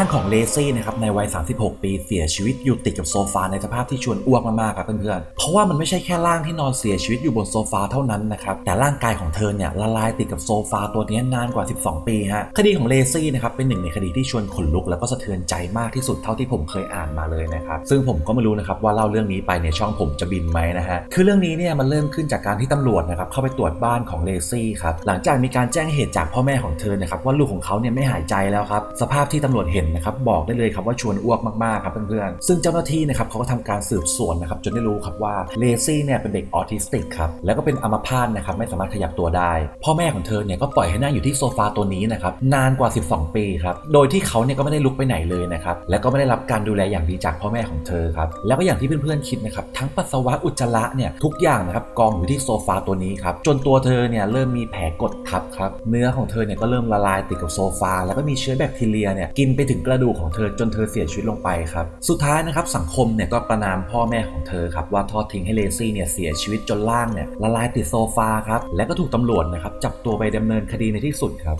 ร่างของเลซี่นะครับในวัย 36 ปีเสียชีวิตอยู่ติดกับโซฟาในสภาพที่ชวนอ้วกมากๆครับเพื่อนๆ เพราะว่ามันไม่ใช่แค่ร่างที่นอนเสียชีวิตอยู่บนโซฟาเท่านั้นนะครับ แต่ร่างกายของเธอเนี่ยละลายติดกับโซฟาตัวนี้นานกว่า 12 ปีฮะ คดีของเลซี่นะครับเป็นหนึ่งในคดีที่ชวนขนลุกแล้วก็สะเทือนใจมากที่สุดเท่าที่ผมเคยอ่านมาเลยนะครับ ซึ่งผมก็ไม่รู้นะครับว่าเล่าเรื่องนี้ไปเนี่ยช่องผมจะบินไหมนะฮะ คือเรื่องนี้เนี่ยมันเริ่มขึ้นจากการที่ตำรวจนะครับเข้าไปตรวจบ้านของเลซี่ครับ หลังจากมีการแจ้งเหตุจากพ่อแม่ของเธอนะครับว่าลูกของเขาเนี่ยไม่หายใจแล้วครับ สภาพที่ตำรวจเห็นนะครับบอกได้เลยครับว่าชวนอ้วกมากๆครับเพื่อนๆซึ่งเจ้าหน้าที่นะครับเขาก็ทำการสืบสวนนะครับจนได้รู้ครับว่าเลซี่เนี่ยเป็นเด็กออทิสติกครับแล้วก็เป็นอัมพาตนะครับไม่สามารถขยับตัวได้ พ่อแม่ของเธอเนี่ยก็ปล่อยให้นั่งอยู่ที่โซฟาตัวนี้นะครับนานกว่า 12 ปีครับโดยที่เขาเนี่ยก็ไม่ได้ลุกไปไหนเลยนะครับและก็ไม่ได้รับการดูแลอย่างดีจากพ่อแม่ของเธอครับแล้วก็อย่างที่เพื่อนๆคิดนะครับทั้งปัสสาวะอุจจาระเนี่ยทุกอย่างนะครับกองอยู่ที่โซฟาตัวนี้ครับจนตัวเธอเนี่ยเริ่มมีแผลกดทับครับเนื้อของเธอเนี่ยก็เริ่มละลายติดกับโซฟา แล้วก็มีเชื้อแบคทีเรียเนี่ยกินไปถึงกระดูกของเธอจนเธอเสียชีวิตลงไปครับ สุดท้ายนะครับสังคมเนี่ยก็ประนามพ่อแม่ของเธอครับว่าทอดทิ้งให้เลซี่เนี่ยเสียชีวิตจนล่างเนี่ยละลายติดโซฟาครับและก็ถูกตำรวจนะครับจับตัวไปดำเนินคดีในที่สุดครับ